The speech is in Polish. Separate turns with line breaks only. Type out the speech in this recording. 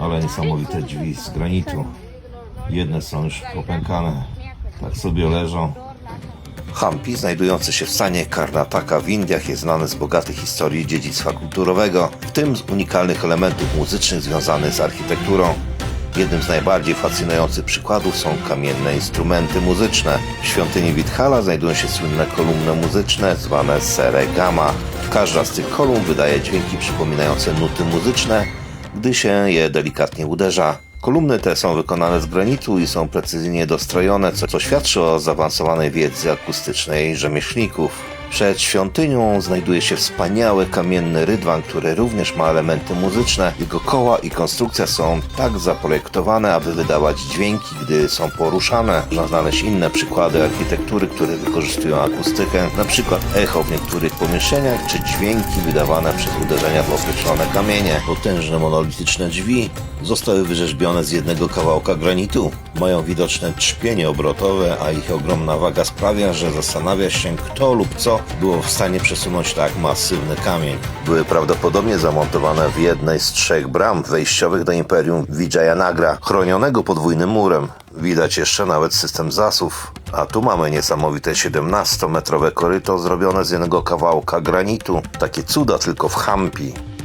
Ale niesamowite drzwi z granitu. Jedne są już popękane. Tak sobie leżą. Hampi, znajdujący się w stanie Karnataka w Indiach, jest znany z bogatej historii dziedzictwa kulturowego, w tym z unikalnych elementów muzycznych związanych z architekturą. Jednym z najbardziej fascynujących przykładów są kamienne instrumenty muzyczne. W świątyni Withala znajdują się słynne kolumny muzyczne zwane seregama. Każda z tych kolumn wydaje dźwięki przypominające nuty muzyczne, gdy się je delikatnie uderza. Kolumny te są wykonane z granitu i są precyzyjnie dostrojone, co, co świadczy o zaawansowanej wiedzy akustycznej rzemieślników. Przed świątynią znajduje się wspaniały kamienny rydwan, który również ma elementy muzyczne. Jego koła i konstrukcja są tak zaprojektowane, aby wydawać dźwięki, gdy są poruszane. Można znaleźć inne przykłady architektury, które wykorzystują akustykę, przykład echo w niektórych pomieszczeniach, czy dźwięki wydawane przez uderzenia w określone kamienie. Potężne monolityczne drzwi zostały wyrzeźbione z jednego kawałka granitu. Mają widoczne trzpienie obrotowe, a ich ogromna waga sprawia, że zastanawia się kto lub co było w stanie przesunąć tak masywny kamień. Były prawdopodobnie zamontowane w jednej z trzech bram wejściowych do Imperium Vijayanagra, chronionego podwójnym murem. Widać jeszcze nawet system zasów. A tu mamy niesamowite 17-metrowe koryto zrobione z jednego kawałka granitu. Takie cuda tylko w Hampi.